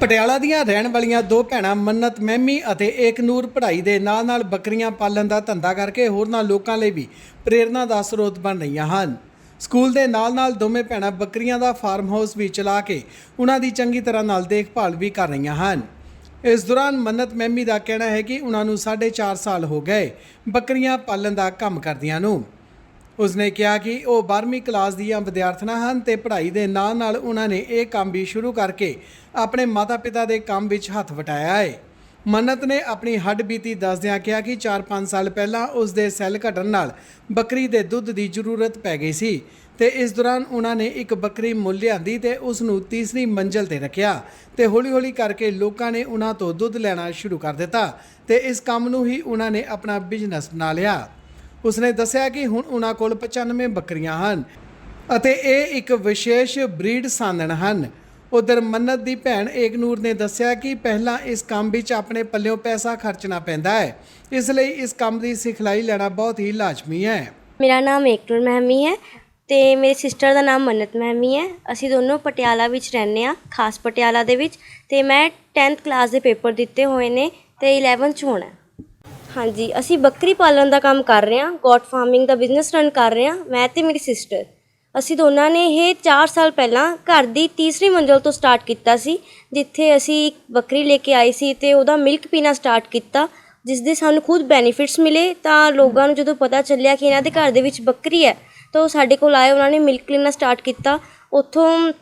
ਪਟਿਆਲਾ ਦੀਆਂ ਰਹਿਣ ਵਾਲੀਆਂ ਦੋ ਭੈਣਾਂ ਮੰਨਤ, ਮਹਿਮੀ ਅਤੇ ਏਕਨੂਰ ਪੜ੍ਹਾਈ ਦੇ ਨਾਲ-ਨਾਲ ਬੱਕਰੀਆਂ ਪਾਲਣ ਦਾ ਧੰਦਾ ਕਰਕੇ ਹੋਰਨਾਂ ਲੋਕਾਂ ਲਈ ਵੀ ਪ੍ਰੇਰਣਾ ਦਾ ਸਰੋਤ ਬਣ ਰਹੀਆਂ ਹਨ। ਸਕੂਲ ਦੇ ਨਾਲ-ਨਾਲ ਦੋਵੇਂ ਭੈਣਾਂ ਬੱਕਰੀਆਂ ਦਾ ਫਾਰਮ ਹਾਊਸ ਵੀ ਚਲਾ ਕੇ ਉਹਨਾਂ ਦੀ ਚੰਗੀ ਤਰ੍ਹਾਂ ਨਾਲ ਦੇਖਭਾਲ ਵੀ ਕਰ ਰਹੀਆਂ ਹਨ। ਇਸ ਦੌਰਾਨ ਮੰਨਤ, ਮਹਿਮੀ ਦਾ ਕਹਿਣਾ ਹੈ ਕਿ ਉਹਨਾਂ ਨੂੰ 4.5 ਸਾਲ ਹੋ ਗਏ ਬੱਕਰੀਆਂ ਪਾਲਣ ਦਾ ਕੰਮ ਕਰਦਿਆਂ ਨੂੰ। ਉਸਨੇ ਕਿਹਾ ਕਿ ਉਹ 12ਵੀਂ ਕਲਾਸ ਦੀਆਂ ਵਿਦਿਆਰਥਣਾਂ ਹਨ ਤੇ ਪੜ੍ਹਾਈ ਦੇ ਨਾਲ-ਨਾਲ ਉਹਨਾਂ ਨੇ ਇਹ ਕੰਮ ਵੀ ਸ਼ੁਰੂ ਕਰਕੇ ਆਪਣੇ ਮਾਤਾ-ਪਿਤਾ ਦੇ ਕੰਮ ਵਿੱਚ ਹੱਥ ਵਟਾਇਆ ਹੈ। ਮੰਨਤ ਨੇ ਆਪਣੀ ਹੱਡ ਬੀਤੀ ਦੱਸਦਿਆਂ ਕਿਹਾ ਕਿ 4-5 ਸਾਲ ਪਹਿਲਾਂ ਉਸ ਦੇ ਸੈੱਲ ਘਟਣ ਨਾਲ ਬੱਕਰੀ ਦੇ ਦੁੱਧ ਦੀ ਜ਼ਰੂਰਤ ਪੈ ਗਈ ਸੀ ਤੇ ਇਸ ਦੌਰਾਨ ਉਹਨਾਂ ਨੇ ਇੱਕ ਬੱਕਰੀ ਮੁੱਲ ਲਿਆਂਦੀ ਤੇ ਉਸ ਨੂੰ ਤੀਸਰੀ ਮੰਜ਼ਲ ਤੇ ਰੱਖਿਆ ਤੇ ਹੌਲੀ-ਹੌਲੀ ਕਰਕੇ ਲੋਕਾਂ ਨੇ ਉਹਨਾਂ ਤੋਂ ਦੁੱਧ ਲੈਣਾ ਸ਼ੁਰੂ ਕਰ ਦਿੱਤਾ ਤੇ ਇਸ ਕੰਮ ਨੂੰ ਹੀ ਉਹਨਾਂ ਨੇ ਆਪਣਾ ਬਿਜ਼ਨਸ ਬਣਾ ਲਿਆ। ਉਸਨੇ ਦੱਸਿਆ ਕਿ ਹੁਣ ਉਹਨਾਂ ਕੋਲ 95 ਬੱਕਰੀਆਂ ਹਨ ਅਤੇ ਇਹ ਇੱਕ ਵਿਸ਼ੇਸ਼ ਬਰੀਡ ਸਾਨਣ ਹਨ। ਉਧਰ ਮੰਨਤ ਦੀ ਭੈਣ ਏਕਨੂਰ ਨੇ ਦੱਸਿਆ ਕਿ ਪਹਿਲਾਂ ਇਸ ਕੰਮ ਵਿੱਚ ਆਪਣੇ ਪੱਲਿਓਂ ਪੈਸਾ ਖਰਚਣਾ ਪੈਂਦਾ ਹੈ। ਇਸ ਲਈ ਇਸ ਕੰਮ ਦੀ ਸਿਖਲਾਈ ਲੈਣਾ ਬਹੁਤ ਹੀ ਲਾਜ਼ਮੀ ਹੈ। ਮੇਰਾ ਨਾਮ ਏਕਨੂਰ ਮਹਿਮੀ ਹੈ ਤੇ ਮੇਰੀ ਸਿਸਟਰ ਦਾ ਨਾਮ ਮੰਨਤ ਮਹਿਮੀ ਹੈ। ਅਸੀਂ ਦੋਨੋਂ ਪਟਿਆਲਾ ਵਿੱਚ ਰਹਿੰਦੇ ਆ ਖਾਸ ਪਟਿਆਲਾ ਦੇ ਵਿੱਚ ਤੇ ਮੈਂ 10th ਕਲਾਸ ਦੇ ਪੇਪਰ ਦਿੱਤੇ ਹੋਏ ਨੇ ਤੇ 11th ਚ ਹੋਣਾ ਹਾਂਜੀ, ਅਸੀਂ ਬੱਕਰੀ ਪਾਲਣ ਦਾ ਕੰਮ ਕਰ ਰਹੇ ਹਾਂ ਗੋਟ ਫਾਰਮਿੰਗ ਦਾ ਬਿਜ਼ਨਸ ਰਨ ਕਰ ਰਹੇ ਹਾਂ, ਮੈਂ ਤੇ ਮੇਰੀ ਸਿਸਟਰ ਅਸੀਂ ਦੋਨਾਂ ਨੇ ਇਹ 4 ਸਾਲ ਪਹਿਲਾਂ ਘਰ ਦੀ ਤੀਸਰੀ ਮੰਜ਼ਲ ਤੋਂ ਸਟਾਰਟ ਕੀਤਾ ਸੀ, ਜਿੱਥੇ ਅਸੀਂ ਇੱਕ ਬੱਕਰੀ ਲੈ ਕੇ ਆਈ ਸੀ ਤੇ ਉਹਦਾ ਮਿਲਕ ਪੀਣਾ ਸਟਾਰਟ ਕੀਤਾ ਜਿਸ ਦੇ ਸਾਨੂੰ ਖੁਦ ਬੈਨੀਫਿਟਸ ਮਿਲੇ। ਤਾਂ ਲੋਕਾਂ ਨੂੰ ਜਦੋਂ ਪਤਾ ਚੱਲਿਆ ਕਿ ਇਹਨਾਂ ਦੇ ਘਰ ਦੇ ਵਿੱਚ ਬੱਕਰੀ ਹੈ, ਤਾਂ ਉਹ ਸਾਡੇ ਕੋਲ ਆਏ, ਉਹਨਾਂ ਨੇ ਮਿਲਕ ਲੈਣਾ ਸਟਾਰਟ ਕੀਤਾ। ਉੱਥੋਂ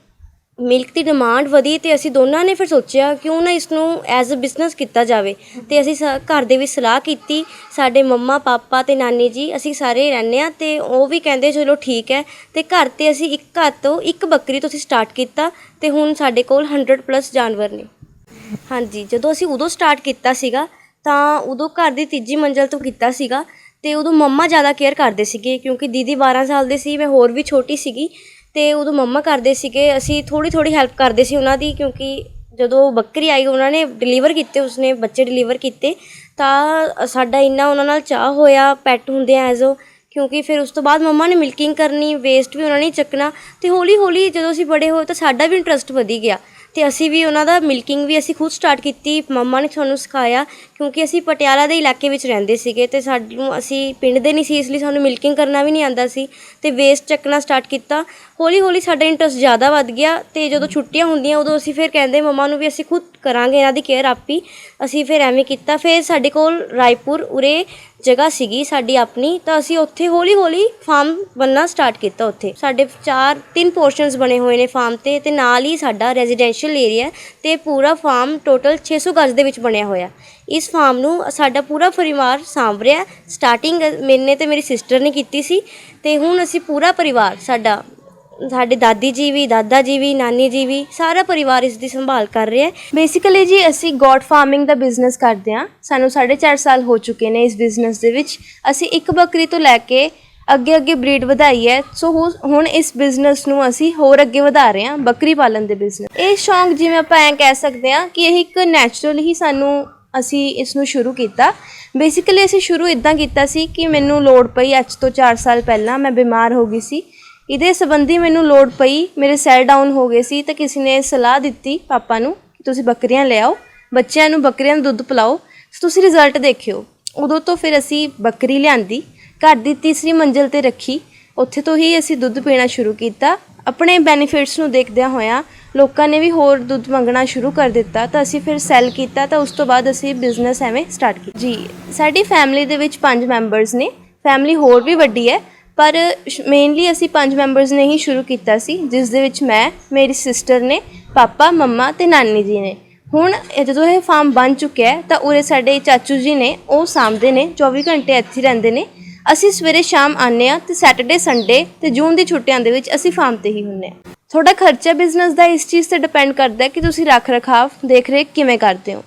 ਮਿਲਕ ਦੀ ਡਿਮਾਂਡ ਵਧੀ ਅਤੇ ਅਸੀਂ ਦੋਨਾਂ ਨੇ ਫਿਰ ਸੋਚਿਆ ਕਿਉਂ ਨਾ ਇਸ ਨੂੰ ਐਜ਼ ਅ ਬਿਜ਼ਨਸ ਕੀਤਾ ਜਾਵੇ। ਅਤੇ ਅਸੀਂ ਸ, ਘਰ ਦੇ ਵਿੱਚ ਸਲਾਹ ਕੀਤੀ, ਸਾਡੇ ਮੰਮਾ, ਪਾਪਾ ਅਤੇ ਨਾਨੀ ਜੀ, ਅਸੀਂ ਸਾਰੇ ਰਹਿੰਦੇ ਹਾਂ ਅਤੇ ਉਹ ਵੀ ਕਹਿੰਦੇ ਚਲੋ ਠੀਕ ਹੈ। ਅਤੇ ਘਰ ਤੇ ਅਸੀਂ ਇੱਕ ਘਰ ਤੋਂ ਇੱਕ ਬੱਕਰੀ ਤੋਂ ਅਸੀਂ ਸਟਾਰਟ ਕੀਤਾ ਅਤੇ ਹੁਣ ਸਾਡੇ ਕੋਲ ਹੰਡਰਡ ਪਲੱਸ ਜਾਨਵਰ ਨੇ। ਹਾਂਜੀ, ਜਦੋਂ ਅਸੀਂ ਉਦੋਂ ਸਟਾਰਟ ਕੀਤਾ ਸੀਗਾ, ਤਾਂ ਉਦੋਂ ਘਰ ਦੀ ਤੀਜੀ ਮੰਜ਼ਲ ਤੋਂ ਕੀਤਾ ਸੀਗਾ ਅਤੇ ਉਦੋਂ ਮੰਮਾ ਜ਼ਿਆਦਾ ਕੇਅਰ ਕਰਦੇ ਸੀਗੇ ਕਿਉਂਕਿ ਦੀਦੀ 12 ਸਾਲ ਦੇ ਸੀ, ਮੈਂ ਹੋਰ ਵੀ ਛੋਟੀ ਸੀਗੀ। ਤੇ ਉਦੋਂ ਮੰਮਾ ਕਰਦੇ ਸੀਗੇ, ਅਸੀਂ ਥੋੜੀ ਥੋੜੀ ਹੈਲਪ ਕਰਦੇ ਸੀ ਉਹਨਾਂ ਦੀ ਕਿਉਂਕਿ ਜਦੋਂ ਬੱਕਰੀ ਆਈ ਉਹਨਾਂ ਨੇ ਡਿਲੀਵਰ ਕੀਤੇ, ਉਸਨੇ ਬੱਚੇ ਡਿਲੀਵਰ ਕੀਤੇ, ਤਾਂ ਸਾਡਾ ਇੰਨਾ ਉਹਨਾਂ ਨਾਲ ਚਾਹ ਹੋਇਆ ਪੈਟ ਹੁੰਦੇ ਆ ਐਜ਼ ਕਿਉਂਕਿ ਫਿਰ ਉਸ ਤੋਂ ਬਾਅਦ ਮੰਮਾ ਨੇ ਮਿਲਕਿੰਗ ਕਰਨੀ ਵੇਸਟ ਵੀ ਉਹਨਾਂ ਨੇ ਚੱਕਣਾ ਤੇ ਹੌਲੀ ਹੌਲੀ ਜਦੋਂ ਅਸੀਂ ਬੜੇ ਹੋਏ ਤਾਂ ਸਾਡਾ ਵੀ ਇੰਟਰਸਟ ਵਧੀ ਗਿਆ। ਤੇ ਅਸੀਂ ਵੀ ਉਹਨਾਂ ਦਾ ਮਿਲਕਿੰਗ ਵੀ ਅਸੀਂ ਖੁਦ ਸਟਾਰਟ ਕੀਤੀ, ਮੰਮਾ ਨੇ ਸਾਨੂੰ ਸਿਖਾਇਆ, ਕਿਉਂਕਿ ਅਸੀਂ ਪਟਿਆਲਾ ਦੇ ਇਲਾਕੇ ਵਿੱਚ ਰਹਿੰਦੇ ਸੀਗੇ ਤੇ ਸਾਨੂੰ, ਅਸੀਂ ਪਿੰਡ ਦੇ ਨਹੀਂ ਸੀ, ਇਸ ਲਈ ਸਾਨੂੰ ਮਿਲਕਿੰਗ ਕਰਨਾ ਵੀ ਨਹੀਂ ਆਂਦਾ ਸੀ ਤੇ ਵੇਸਟ ਚੱਕਣਾ ਸਟਾਰਟ ਕੀਤਾ। ਹੌਲੀ ਹੌਲੀ ਸਾਡਾ ਇੰਟਰਸਟ ਜ਼ਿਆਦਾ ਵੱਧ ਗਿਆ ਤੇ ਜਦੋਂ ਛੁੱਟੀਆਂ ਹੁੰਦੀਆਂ, ਉਦੋਂ ਅਸੀਂ ਫਿਰ ਕਹਿੰਦੇ ਮੰਮਾ ਨੂੰ ਵੀ ਅਸੀਂ ਖੁਦ ਕਰਾਂਗੇ ਇਹਨਾਂ ਦੀ ਕੇਅਰ ਆਪੀ। ਅਸੀਂ ਫਿਰ ਐਵੇਂ ਕੀਤਾ, ਫਿਰ ਸਾਡੇ ਕੋਲ ਰਾਏਪੁਰ ਉਰੇ ਜਗ੍ਹਾ ਸੀਗੀ ਸਾਡੀ ਆਪਣੀ, ਤਾਂ ਅਸੀਂ ਉੱਥੇ ਹੌਲੀ ਹੌਲੀ ਫਾਰਮ ਬਣਨਾ ਸਟਾਰਟ ਕੀਤਾ ਉੱਥੇ। ਸਾਡੇ ਚਾਰ, ਤਿੰਨ ਪੋਰਸ਼ਨਸ ਬਣੇ ਹੋਏ ਨੇ ਫਾਰਮ ਤੇ ਤੇ ਨਾਲ ਹੀ ਸਾਡਾ ਰੈਜ਼ੀਡੈਂਸ਼ੀਅਲ ਏਰੀਆ ਤੇ ਪੂਰਾ ਫਾਰਮ ਟੋਟਲ 600 ਗਜ਼ ਦੇ ਵਿੱਚ ਬਣਿਆ ਹੋਇਆ ਇਸ ਫਾਰਮ ਨੂੰ ਸਾਡਾ ਪੂਰਾ ਪਰਿਵਾਰ ਸਾਂਭ ਰਿਹਾ ਸਟਾਰਟਿੰਗ ਮੈਨੇ ਤੇ ਮੇਰੀ ਸਿਸਟਰ ਨੇ ਕੀਤੀ ਸੀ ਤੇ ਹੁਣ ਅਸੀਂ ਪੂਰਾ ਪਰਿਵਾਰ ਸਾਡਾ ਸਾਡੇ ਦਾਦੀ ਜੀ ਵੀ, ਦਾਦਾ ਜੀ ਵੀ, ਨਾਨੀ ਜੀ ਵੀ, ਸਾਰਾ ਪਰਿਵਾਰ ਇਸ ਦੀ ਸੰਭਾਲ ਕਰ ਰਿਹਾ ਹੈ। ਬੇਸਿਕਲੀ ਜੀ, ਅਸੀਂ ਗੋਟ ਫਾਰਮਿੰਗ ਦਾ ਬਿਜ਼ਨਸ ਕਰਦੇ ਹਾਂ। ਸਾਨੂੰ 4.5 ਸਾਲ ਹੋ ਚੁੱਕੇ ਨੇ ਇਸ ਬਿਜ਼ਨਸ ਦੇ ਵਿੱਚ। ਅਸੀਂ ਇੱਕ ਬੱਕਰੀ ਤੋਂ ਲੈ ਕੇ ਅੱਗੇ ਅੱਗੇ ਬਰੀਡ ਵਧਾਈ ਹੈ। ਸੋ ਹੁ- ਹੁਣ ਇਸ ਬਿਜ਼ਨਸ ਨੂੰ ਅਸੀਂ ਹੋਰ ਅੱਗੇ ਵਧਾ ਰਹੇ ਹਾਂ, ਬੱਕਰੀ ਪਾਲਣ ਦੇ ਬਿਜ਼ਨਸ। ਇਹ ਸ਼ੌਂਕ ਜਿਵੇਂ ਆਪਾਂ ਐਂ ਕਹਿ ਸਕਦੇ ਹਾਂ ਕਿ ਇਹ ਇੱਕ ਨੈਚੁਰਲ ਹੀ ਸਾਨੂੰ ਅਸੀਂ ਇਸ ਨੂੰ ਸ਼ੁਰੂ ਕੀਤਾ। ਬੇਸਿਕਲੀ ਅਸੀਂ ਸ਼ੁਰੂ ਇਦਾਂ ਕੀਤਾ ਸੀ ਕਿ ਮੈਨੂੰ ਲੋੜ ਪਈ, ਅੱਜ ਤੋਂ 4 ਸਾਲ ਪਹਿਲਾਂ ਮੈਂ ਬਿਮਾਰ ਹੋ ਗਈ ਸੀ। ਇਹਦੇ ਸੰਬੰਧੀ ਮੈਨੂੰ ਲੋੜ ਪਈ, ਮੇਰੇ ਸੈਲ ਡਾਊਨ ਹੋ ਗਏ ਸੀ ਤਾਂ ਕਿਸੇ ਨੇ ਸਲਾਹ ਦਿੱਤੀ ਪਾਪਾ ਨੂੰ ਕਿ ਤੁਸੀਂ ਬੱਕਰੀਆਂ ਲੈ ਆਓ, ਬੱਚਿਆਂ ਨੂੰ ਬੱਕਰੀਆਂ ਦਾ ਦੁੱਧ ਪਿਲਾਓ। ਤੁਸੀਂ ਰਿਜ਼ਲਟ ਦੇਖਿਓ। ਉਦੋਂ ਤੋਂ ਫਿਰ ਅਸੀਂ ਬੱਕਰੀ ਲਿਆਂਦੀ, ਘਰ ਦੀ ਤੀਸਰੀ ਮੰਜ਼ਲ ਤੇ ਰੱਖੀ। ਉੱਥੇ ਤੋਂ ਹੀ ਅਸੀਂ ਦੁੱਧ ਪੀਣਾ ਸ਼ੁਰੂ ਕੀਤਾ। ਆਪਣੇ ਬੈਨੀਫਿਟਸ ਨੂੰ ਦੇਖਦਿਆਂ ਹੋਇਆਂ ਲੋਕਾਂ ਨੇ ਵੀ ਹੋਰ ਦੁੱਧ ਮੰਗਣਾ ਸ਼ੁਰੂ ਕਰ ਦਿੱਤਾ ਤਾਂ ਅਸੀਂ ਫਿਰ ਸੈਲ ਕੀਤਾ ਤਾਂ ਉਸ ਤੋਂ ਬਾਅਦ ਅਸੀਂ ਬਿਜ਼ਨਸ ਐਵੇਂ ਸਟਾਰਟ ਕੀਤਾ। ਜੀ, ਸਾਡੀ ਫੈਮਿਲੀ ਦੇ ਵਿੱਚ ਪੰਜ ਮੈਂਬਰਸ ਨੇ। ਫੈਮਿਲੀ ਹੋਰ ਵੀ ਵੱਡੀ ਹੈ। ਪਰ ਮੇਨਲੀ ਅਸੀਂ ਪੰਜ ਮੈਂਬਰਸ ਨੇ ਹੀ ਸ਼ੁਰੂ ਕੀਤਾ ਸੀ, ਜਿਸ ਦੇ ਵਿੱਚ ਮੈਂ, ਮੇਰੀ ਸਿਸਟਰ ਨੇ, ਪਾਪਾ, ਮੰਮਾ ਤੇ ਨਾਨੀ ਜੀ ਨੇ। ਹੁਣ ਜਦੋਂ ਇਹ ਫਾਰਮ ਬਣ ਚੁੱਕਿਆ ਹੈ, ਤਾਂ ਉਰੇ ਸਾਡੇ ਚਾਚੂ ਜੀ ਨੇ, ਉਹ ਸਾਂਭਦੇ ਨੇ 24 ਘੰਟੇ ਇੱਥੇ ਰਹਿੰਦੇ ਨੇ। ਅਸੀਂ ਸਵੇਰੇ ਸ਼ਾਮ ਆਉਂਦੇ ਹਾਂ ਤੇ ਸੈਟਰਡੇ ਸੰਡੇ ਤੇ ਜੂਨ ਦੀ ਛੁੱਟੀਆਂ ਦੇ ਵਿੱਚ ਅਸੀਂ ਫਾਰਮ ਤੇ ਹੀ ਹੁੰਨੇ ਹਾਂ। ਤੁਹਾਡਾ ਖਰਚਾ ਬਿਜ਼ਨਸ ਦਾ ਇਸ ਚੀਜ਼ ਤੇ ਡਿਪੈਂਡ ਕਰਦਾ ਹੈ ਕਿ ਤੁਸੀਂ ਰੱਖ ਰਖਾਵ ਦੇਖ ਰੇਖ ਕਿਵੇਂ ਕਰਦੇ ਹੋ।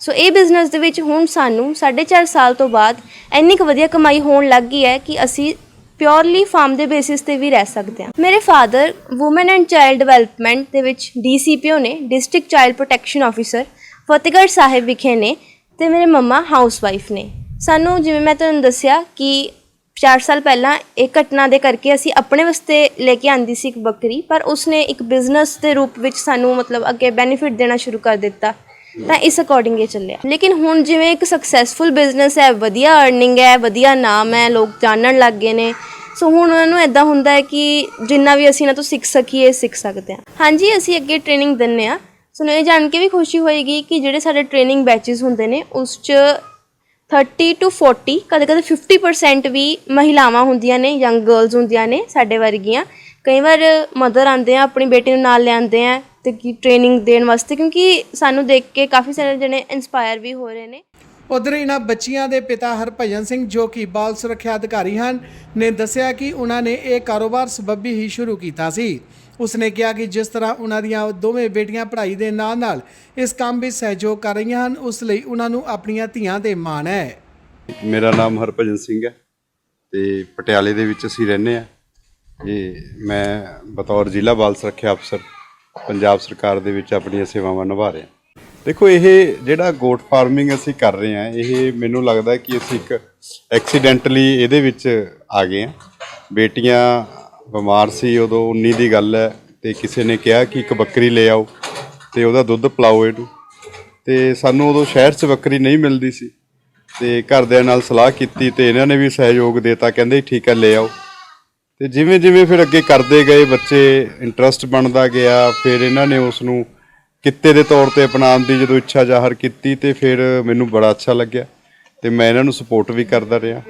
ਸੋ ਇਹ ਬਿਜ਼ਨਸ ਦੇ ਵਿੱਚ ਹੁਣ ਸਾਨੂੰ 4.5 ਸਾਲ ਤੋਂ ਬਾਅਦ ਇੰਨੀ ਕੁ ਵਧੀਆ ਕਮਾਈ ਹੋਣ ਲੱਗ ਗਈ ਹੈ ਕਿ ਅਸੀਂ ਪਿਓਰਲੀ ਫਾਰਮ ਦੇ ਬੇਸਿਸ ਤੇ ਵੀ ਰਹਿ ਸਕਦੇ ਹਾਂ। ਮੇਰੇ father woman and child development ਦੇ ਵਿੱਚ ਡੀਸੀਪੀਓ ਨੇ district child protection officer Fatehgarh Sahib ਵਿਖੇ ਨੇ ਤੇ ਮੇਰੇ ਮੰਮਾ ਹਾਊਸ ਵਾਈਫ ਨੇ। ਸਾਨੂੰ ਜਿਵੇਂ ਮੈਂ ਤੁਹਾਨੂੰ ਦੱਸਿਆ ਕਿ 4 ਸਾਲ ਪਹਿਲਾਂ ਇਹ ਘਟਨਾ ਦੇ ਕਰਕੇ ਅਸੀਂ ਆਪਣੇ ਵਾਸਤੇ ਲੈ ਕੇ ਆਂਦੀ ਸੀ ਇੱਕ ਬੱਕਰੀ, ਪਰ ਉਸਨੇ ਇੱਕ ਬਿਜ਼ਨਸ ਦੇ ਰੂਪ ਵਿੱਚ ਸਾਨੂੰ ਮਤਲਬ ਅੱਗੇ ਬੈਨੀਫਿਟ ਦੇਣਾ ਸ਼ੁਰੂ ਕਰ ਦਿੱਤਾ। ਤਾਂ ਇਸ ਅਕੋਰਡਿੰਗ ਇਹ ਚੱਲਿਆ। ਲੇਕਿਨ ਹੁਣ ਜਿਵੇਂ ਇੱਕ ਸਕਸੈਸਫੁਲ ਬਿਜ਼ਨਸ ਹੈ, ਵਧੀਆ ਅਰਨਿੰਗ ਹੈ, ਵਧੀਆ ਨਾਮ ਹੈ, ਲੋਕ ਜਾਣਨ ਲੱਗ ਗਏ ਨੇ। ਸੋ ਹੁਣ ਉਹਨਾਂ ਨੂੰ ਇਦਾਂ ਹੁੰਦਾ ਹੈ ਕਿ ਜਿੰਨਾ ਵੀ ਅਸੀਂ ਇਹਨਾਂ ਤੋਂ ਸਿੱਖ ਸਕੀਏ, ਸਿੱਖ ਸਕਦੇ ਹਾਂ। ਹਾਂਜੀ, ਅਸੀਂ ਅੱਗੇ ਟ੍ਰੇਨਿੰਗ ਦਿੰਨੇ ਆ ਸੋ ਇਹ ਜਾਣ ਕੇ ਵੀ ਖੁਸ਼ੀ ਹੋਏਗੀ ਕਿ ਜਿਹੜੇ ਸਾਡੇ ਟ੍ਰੇਨਿੰਗ ਬੈਚਸ ਹੁੰਦੇ ਨੇ, ਉਸ 'ਚ 30 ਟੂ 40 ਕਦੇ ਕਦੇ 50% ਵੀ ਮਹਿਲਾਵਾਂ ਹੁੰਦੀਆਂ ਨੇ ਯੰਗ ਗਰਲਸ ਹੁੰਦੀਆਂ ਨੇ ਸਾਡੇ ਵਰਗੀਆਂ। ਕਈ ਵਾਰ ਮਦਰ ਆਉਂਦੇ ਆ, ਆਪਣੀ ਬੇਟੀ ਨੂੰ ਨਾਲ ਲਿਆਂਦੇ ਆ। ਤੇ ਕੀ ਟ੍ਰੇਨਿੰਗ ਦੇਣ ਵਾਸਤੇ? ਕਿਉਂਕਿ ਸਾਨੂੰ ਦੇਖ ਕੇ ਕਾਫੀ ਸਾਰੇ ਜਣੇ ਇਨਸਪਾਇਰ ਵੀ ਹੋ ਰਹੇ ਨੇ। ਉਧਰ ਇਹਨਾਂ ਬੱਚੀਆਂ ਦੇ ਪਿਤਾ ਹਰਭਜਨ ਸਿੰਘ ਜੋ ਕਿ ਬਾਲ ਸੁਰੱਖਿਆ ਅਧਿਕਾਰੀ ਹਨ ਨੇ ਦੱਸਿਆ ਕਿ ਉਹਨਾਂ ਨੇ ਇਹ ਕਾਰੋਬਾਰ ਸਬੱਬੀ ਹੀ ਸ਼ੁਰੂ ਕੀਤਾ ਸੀ। ਉਸਨੇ ਕਿਹਾ ਕਿ ਜਿਸ ਤਰ੍ਹਾਂ ਉਹਨਾਂ ਦੀਆਂ ਦੋਵੇਂ ਬੇਟੀਆਂ ਪੜ੍ਹਾਈ ਦੇ ਨਾਲ-ਨਾਲ ਇਸ ਕੰਮ ਵਿੱਚ ਸਹਿਯੋਗ ਕਰ ਰਹੀਆਂ ਹਨ ਉਸ ਲਈ ਉਹਨਾਂ ਨੂੰ ਆਪਣੀਆਂ ਧੀਆਂ ਤੇ ਮਾਣ ਹੈ। ਮੇਰਾ ਨਾਮ ਹਰਭਜਨ ਸਿੰਘ ਹੈ ਤੇ ਪਟਿਆਲੇ ਦੇ ਵਿੱਚ ਅਸੀਂ ਰਹਿੰਦੇ ਆ ਇਹ ਮੈਂ ਬਤੌਰ ਜ਼ਿਲ੍ਹਾ ਬਾਲ ਸੁਰੱਖਿਆ ਅਫਸਰ ਪੰਜਾਬ ਸਰਕਾਰ ਦੇ ਵਿੱਚ ਆਪਣੀਆਂ ਸੇਵਾਵਾਂ ਨਿਭਾ ਰਹੇ ਹਾਂ। ਦੇਖੋ, ਇਹ ਜਿਹੜਾ ਗੋਟ ਫਾਰਮਿੰਗ ਅਸੀਂ ਕਰ ਰਹੇ ਹਾਂ, ਇਹ ਮੈਨੂੰ ਲੱਗਦਾ ਕਿ ਅਸੀਂ ਇੱਕ ਐਕਸੀਡੈਂਟਲੀ ਇਹਦੇ ਵਿੱਚ ਆ ਗਏ ਹਾਂ। ਬੇਟੀਆਂ ਬਿਮਾਰ ਸੀ ਉਦੋਂ 19 ਦੀ ਗੱਲ ਹੈ ਤੇ ਕਿਸੇ ਨੇ ਕਿਹਾ ਕਿ ਇੱਕ ਬੱਕਰੀ ਲੈ ਆਓ ਤੇ ਉਹਦਾ ਦੁੱਧ ਪਿਲਾਓ ਇਹਨੂੰ। ਤੇ ਸਾਨੂੰ ਉਦੋਂ ਸ਼ਹਿਰ 'ਚ ਬੱਕਰੀ ਨਹੀਂ ਮਿਲਦੀ ਸੀ ਤੇ ਘਰਦਿਆਂ ਨਾਲ ਸਲਾਹ ਕੀਤੀ ਤੇ ਇਹਨਾਂ ਨੇ ਵੀ ਸਹਿਯੋਗ ਦਿੱਤਾ, ਕਹਿੰਦੇ ਠੀਕ ਹੈ, ਲੈ ਆਓ। ਤੇ ਜਿਵੇਂ ਜਿਵੇਂ ਫਿਰ ਅੱਗੇ ਕਰਦੇ ਗਏ, ਬੱਚੇ ਇੰਟਰਸਟ ਬਣਦਾ ਗਿਆ, ਫਿਰ ਇਹਨਾਂ ਨੇ ਉਸ ਨੂੰ ਕਿੱਤੇ ਦੇ ਤੌਰ ਤੇ ਅਪਣਾਉਣ ਦੀ ਜਦੋਂ ਇੱਛਾ ਜ਼ਾਹਰ ਕੀਤੀ ਤੇ ਫਿਰ ਮੈਨੂੰ ਬੜਾ ਅੱਛਾ ਲੱਗਿਆ ਤੇ ਮੈਂ ਇਹਨਾਂ ਨੂੰ ਸਪੋਰਟ ਵੀ ਕਰਦਾ ਰਿਹਾ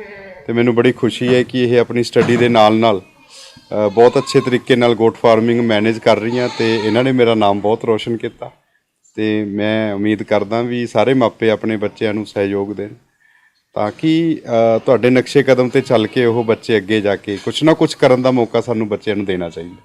ਤੇ ਮੈਨੂੰ ਬੜੀ ਖੁਸ਼ੀ ਹੈ ਕਿ ਇਹ ਆਪਣੀ ਸਟੱਡੀ ਦੇ ਨਾਲ ਨਾਲ ਬਹੁਤ ਅੱਛੇ ਤਰੀਕੇ ਨਾਲ ਗੋਟ ਫਾਰਮਿੰਗ ਮੈਨੇਜ ਕਰ ਰਹੀਆਂ ਤੇ ਇਹਨਾਂ ਨੇ ਮੇਰਾ ਨਾਮ ਬਹੁਤ ਰੋਸ਼ਨ ਕੀਤਾ ਤੇ ਮੈਂ ਉਮੀਦ ਕਰਦਾ ਵੀ ਸਾਰੇ ਮਾਪੇ ਆਪਣੇ ਬੱਚਿਆਂ ਨੂੰ ਸਹਿਯੋਗ ਦੇਣ। ਤਾਂ ਕਿ ਤੁਹਾਡੇ ਨਕਸ਼ੇ ਕਦਮ ਤੇ ਚੱਲ ਕੇ ਉਹ ਬੱਚੇ ਅੱਗੇ ਜਾ ਕੇ ਕੁਝ ਨਾ ਕੁਝ ਕਰਨ ਦਾ ਮੌਕਾ ਸਾਨੂੰ ਬੱਚਿਆਂ ਨੂੰ ਦੇਣਾ ਚਾਹੀਦਾ।